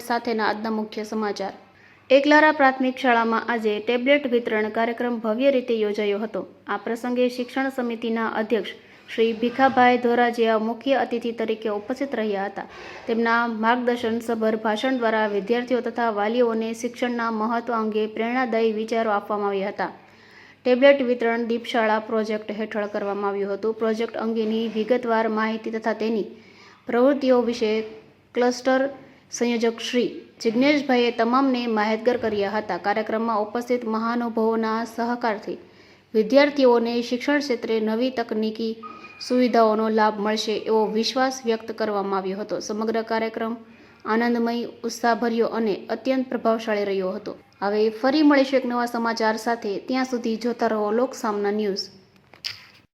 સાથેના આજના મુખ્ય સમાચાર. એકલારા પ્રાથમિક શાળામાં આજે ટેબ્લેટ વિતરણ કાર્યક્રમ ભવ્ય રીતે યોજાયો હતો. આ પ્રસંગે શિક્ષણ સમિતિના અધ્યક્ષ શ્રી ભીખાભાઈ ધોરાજીયા મુખ્ય અતિથિ તરીકે ઉપસ્થિત રહ્યા હતા. તેમના માર્ગદર્શન સભર ભાષણ દ્વારા વિદ્યાર્થીઓ તથા વાલીઓને શિક્ષણના મહત્વ અંગે પ્રેરણાદાયી વિચારો આપવામાં આવ્યા હતા. ટેબ્લેટ વિતરણ દીપશાળા પ્રોજેક્ટ હેઠળ કરવામાં આવ્યું હતું. પ્રોજેક્ટ અંગેની વિગતવાર માહિતી તથા તેની પ્રવૃત્તિઓ વિશે ક્લસ્ટર સંયોજક શ્રી જિજ્ઞેશભાઈએ તમામને માહિતગાર કર્યા હતા. કાર્યક્રમમાં ઉપસ્થિત મહાનુભાવોના સહકારથી વિદ્યાર્થીઓને શિક્ષણ ક્ષેત્રે નવી તકનીકી સુવિધાઓનો લાભ મળશે એવો વિશ્વાસ વ્યક્ત કરવામાં આવ્યો હતો. સમગ્ર કાર્યક્રમ આનંદમય, ઉત્સાહભર્યો અને અત્યંત પ્રભાવશાળી રહ્યો હતો. હવે ફરી મળીશું એક નવા સમાચાર સાથે. ત્યાં સુધી જોતા રહો લોક સામના ન્યૂઝ.